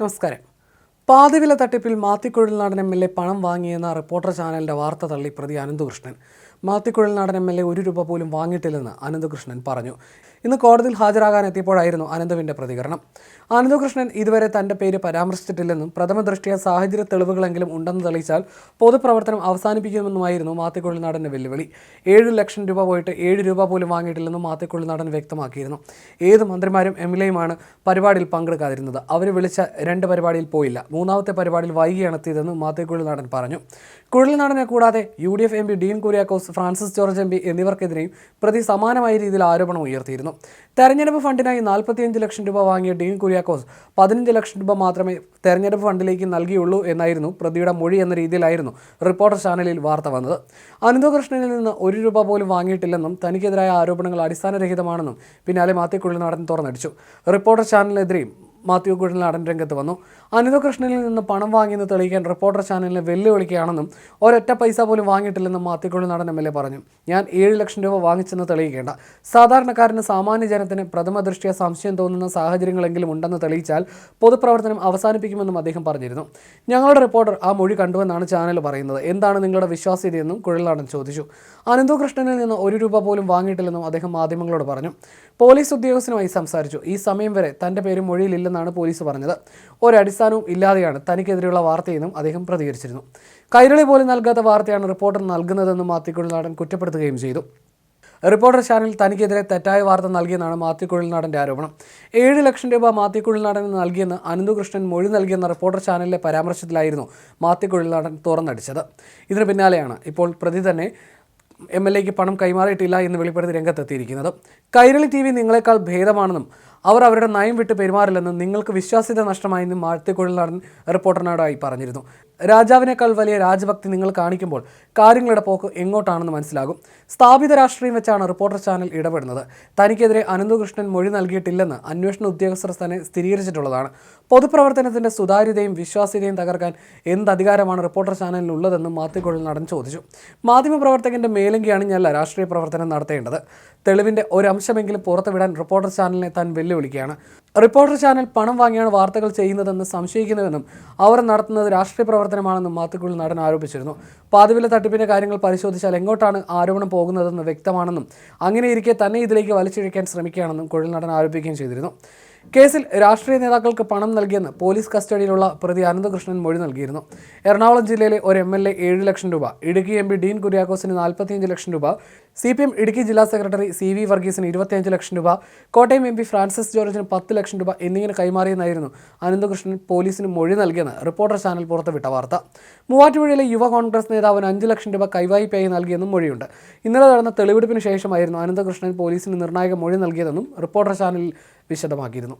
നമസ്കാരം. പാതിവില തട്ടിപ്പിൽ മാത്തിക്കുഴൽനാടൻ M L A പണം വാങ്ങിയെന്ന റിപ്പോർട്ടർ ചാനലിന്റെ വാർത്ത തള്ളി പ്രതി അനന്തകൃഷ്ണൻ. മാത്തിക്കുഴൽനാടൻ എം എൽ എ ഒരു രൂപ പോലും വാങ്ങിയിട്ടില്ലെന്ന് അനന്തകൃഷ്ണൻ പറഞ്ഞു. ഇന്ന് കോടതിയിൽ ഹാജരാകാനെത്തിയപ്പോഴായിരുന്നു അനന്തുവിന്റെ പ്രതികരണം. അനന്തകൃഷ്ണൻ ഇതുവരെ തന്റെ പേര് പരാമർശിച്ചിട്ടില്ലെന്നും പ്രഥമ ദൃഷ്ടിയ സാഹചര്യ തെളിവുകളെങ്കിലും ഉണ്ടെന്ന് തെളിയിച്ചാൽ പൊതുപ്രവർത്തനം അവസാനിപ്പിക്കുമെന്നുമായിരുന്നു മാത്തിക്കുഴൽനാടന്റെ വെല്ലുവിളി. ഏഴ് ലക്ഷം രൂപ പോയിട്ട് ഏഴ് രൂപ പോലും വാങ്ങിയിട്ടില്ലെന്നും മാത്തിക്കുഴൽനാടൻ വ്യക്തമാക്കിയിരുന്നു. ഏത് മന്ത്രിമാരും എം എൽ എയുമാണ് പരിപാടിയിൽ പങ്കെടുക്കാതിരുന്നത്. അവർ വിളിച്ച രണ്ട് പരിപാടിയിൽ പോയില്ല. മൂന്നാമത്തെ പരിപാടിയിൽ വൈകിയാണ് എത്തിയതെന്ന് മാത്യു നാടൻ പറഞ്ഞു. കുഴൽനാടനെ കൂടാതെ U D F M P Dean Kuriakose Francis George M P എന്നിവർക്കെതിരെയും പ്രതി സമാനമായ രീതിയിൽ ആരോപണം ഉയർത്തിയിരുന്നു. തെരഞ്ഞെടുപ്പ് ഫണ്ടിനായി നാൽപ്പത്തിയഞ്ച് ലക്ഷം രൂപ വാങ്ങിയ ഡീൻ കുര്യാക്കോസ് പതിനഞ്ച് ലക്ഷം രൂപ മാത്രമേ തെരഞ്ഞെടുപ്പ് ഫണ്ടിലേക്ക് നൽകിയുള്ളൂ എന്നായിരുന്നു പ്രതിയുടെ മൊഴി എന്ന രീതിയിലായിരുന്നു റിപ്പോർട്ടർ ചാനലിൽ വാർത്ത വന്നത്. അനന്തകൃഷ്ണനിൽ നിന്ന് ഒരു രൂപ പോലും വാങ്ങിയിട്ടില്ലെന്നും തനിക്കെതിരായ ആരോപണങ്ങൾ അടിസ്ഥാനരഹിതമാണെന്നും പിന്നാലെ മാത്യു നടന്ന് തുറന്നടിച്ചു. റിപ്പോർട്ടർ ചാനലിനെതിരെയും മാത്യു കുഴൽനാടൻ രംഗത്ത് വന്നു. അനിതകൃഷ്ണനിൽ നിന്ന് പണം വാങ്ങിയെന്ന് തെളിയിക്കാൻ റിപ്പോർട്ടർ ചാനലിനെ വെല്ലുവിളിക്കുകയാണെന്നും ഒരൊറ്റ പൈസ പോലും വാങ്ങിയിട്ടില്ലെന്നും Mathew Kuzhalnadan M L A പറഞ്ഞു. ഞാൻ ഏഴ് ലക്ഷം രൂപ വാങ്ങിച്ചെന്ന് തെളിയിക്കേണ്ട. സാധാരണക്കാരന് സാമാന്യ ജനത്തിന് പ്രഥമ ദൃഷ്ടിയ സംശയം തോന്നുന്ന സാഹചര്യങ്ങളെങ്കിലും ഉണ്ടെന്ന് തെളിയിച്ചാൽ പൊതുപ്രവർത്തനം അവസാനിപ്പിക്കുമെന്നും അദ്ദേഹം പറഞ്ഞിരുന്നു. ഞങ്ങളുടെ റിപ്പോർട്ടർ ആ മൊഴി കണ്ടുവെന്നാണ് ചാനൽ പറയുന്നത്. എന്താണ് നിങ്ങളുടെ വിശ്വാസ്യതയെന്നും കുഴൽനാടൻ ചോദിച്ചു. അനന്തകൃഷ്ണനിൽ നിന്ന് ഒരു രൂപ പോലും വാങ്ങിയിട്ടില്ലെന്നും അദ്ദേഹം മാധ്യമങ്ങളോട് പറഞ്ഞു. പോലീസ് ഉദ്യോഗസ്ഥനുമായി സംസാരിച്ചു. ഈ സമയം വരെ തന്റെ പേര് മൊഴിയിലില്ലെന്നാണ് പോലീസ് പറഞ്ഞത്. ഒരടിസ്ഥാനവും ഇല്ലാതെയാണ് തനിക്കെതിരെയുള്ള വാർത്തയെന്നും അദ്ദേഹം പ്രതികരിച്ചിരുന്നു. കൈരളി പോലും നൽകാത്ത വാർത്തയാണ് റിപ്പോർട്ടർ നൽകുന്നതെന്നും മാത്തിക്കുഴൽനാടൻ കുറ്റപ്പെടുത്തുകയും ചെയ്തു. റിപ്പോർട്ടർ ചാനൽ തനിക്കെതിരെ തെറ്റായ വാർത്ത നൽകിയെന്നാണ് മാത്തിക്കുഴൽനാടന്റെ ആരോപണം. ഏഴ് ലക്ഷം രൂപ മാത്തിക്കുഴൽനാടന് നൽകിയെന്ന് അനന്തുകൃഷ്ണൻ മൊഴി നൽകിയെന്ന റിപ്പോർട്ടർ ചാനലിലെ പരാമർശത്തിലായിരുന്നു മാത്തിക്കുഴൽനാടൻ തുറന്നടിച്ചത്. ഇതിന് പിന്നാലെയാണ് ഇപ്പോൾ പ്രതി തന്നെ എം എൽ എക്ക് പണം കൈമാറിയിട്ടില്ല എന്ന് വെളിപ്പെടുത്തി രംഗത്തെത്തിയിരിക്കുന്നത്. കൈരളി ടി വി നിങ്ങളെക്കാൾ ഭേദമാണെന്നും അവർ അവരുടെ നയം വിട്ട് പെരുമാറില്ലെന്നും നിങ്ങൾക്ക് വിശ്വാസ്യത നഷ്ടമായെന്നും മാഴ്ത്തിക്കുഴൽനാടൻ റിപ്പോർട്ടറിനോടായി പറഞ്ഞിരുന്നു. രാജാവിനേക്കാൾ വലിയ രാജഭക്തി നിങ്ങൾ കാണിക്കുമ്പോൾ കാര്യങ്ങളുടെ പോക്ക് എങ്ങോട്ടാണെന്ന് മനസ്സിലാകും. സ്ഥാപിത രാഷ്ട്രീയം വെച്ചാണ് റിപ്പോർട്ടർ ചാനൽ ഇടപെടുന്നത്. തനിക്കെതിരെ അനന്തകൃഷ്ണൻ മൊഴി നൽകിയിട്ടില്ലെന്ന് അന്വേഷണ ഉദ്യോഗസ്ഥർ തന്നെ സ്ഥിരീകരിച്ചിട്ടുള്ളതാണ്. പൊതുപ്രവർത്തനത്തിന്റെ സുതാര്യതയും വിശ്വാസ്യതയും തകർക്കാൻ എന്ത് അധികാരമാണ് റിപ്പോർട്ടർ ചാനലിനുള്ളതെന്നും മാത്തിക്കുഴൽനാടൻ ചോദിച്ചു. മാധ്യമപ്രവർത്തകന്റെ മേലങ്കി അണിഞ്ഞല്ല രാഷ്ട്രീയ പ്രവർത്തനം നടത്തേണ്ടത്. തെളിവിന്റെ ഒരംശമെങ്കിലും പുറത്തുവിടാൻ റിപ്പോർട്ടർ ചാനലിനെ താൻ വെല്ലുവിളിക്കുകയാണ്. റിപ്പോർട്ടർ ചാനൽ പണം വാങ്ങിയാണ് വാർത്തകൾ ചെയ്യുന്നതെന്ന് സംശയിക്കുന്നുവെന്നും അവർ നടത്തുന്നത് രാഷ്ട്രീയ പ്രവർത്തനമാണെന്നും മാത്തുക്കുള്ളിൽ നടൻ ആരോപിച്ചിരുന്നു. പാതിവില തട്ടിപ്പിന്റെ കാര്യങ്ങൾ പരിശോധിച്ചാൽ എങ്ങോട്ടാണ് ആരോപണം പോകുന്നതെന്ന് വ്യക്തമാണെന്നും അങ്ങനെയിരിക്കെ തന്നെ ഇതിലേക്ക് വലിച്ചിഴക്കാൻ ശ്രമിക്കുകയാണെന്നും കുഴൽ നടൻ ആരോപിക്കുകയും ചെയ്തിരുന്നു. കേസിൽ രാഷ്ട്രീയ നേതാക്കൾക്ക് പണം നൽകിയെന്ന് പോലീസ് കസ്റ്റഡിയിലുള്ള പ്രതി അനന്തകൃഷ്ണൻ മൊഴി നൽകിയിരുന്നു. എറണാകുളം ജില്ലയിലെ ഒരു എം എൽ എ ഏഴ് ലക്ഷം രൂപ ഇടുക്കി എം പി ഡീൻ കുര്യാക്കോസിന് നാൽപ്പത്തിയഞ്ച് ലക്ഷം രൂപ സി പി എം ഇടുക്കി ജില്ലാ സെക്രട്ടറി സി വി വർഗീസിന് ഇരുപത്തിയഞ്ച് ലക്ഷം രൂപ കോട്ടയം എം പി ഫ്രാൻസിസ് ജോർജിന് പത്ത് ലക്ഷം രൂപ എന്നിങ്ങനെ കൈമാറിയെന്നായിരുന്നു അനന്തകൃഷ്ണൻ പോലീസിന് മൊഴി നൽകിയെന്ന് റിപ്പോർട്ടർ ചാനൽ പുറത്തുവിട്ട വാർത്ത. മൂവാറ്റുപുഴയിലെ യുവ കോൺഗ്രസ് നേതാവിന് അഞ്ച് ലക്ഷം രൂപ കൈവായ്പയായി നൽകിയെന്നും മൊഴിയുണ്ട്. ഇന്നലെ നടന്ന തെളിവെടുപ്പിന് ശേഷമായിരുന്നു അനന്തകൃഷ്ണൻ പോലീസിന് നിർണായക മൊഴി നൽകിയതെന്നും റിപ്പോർട്ടർ ചാനലിൽ വിശദമാക്കിയിരുന്നു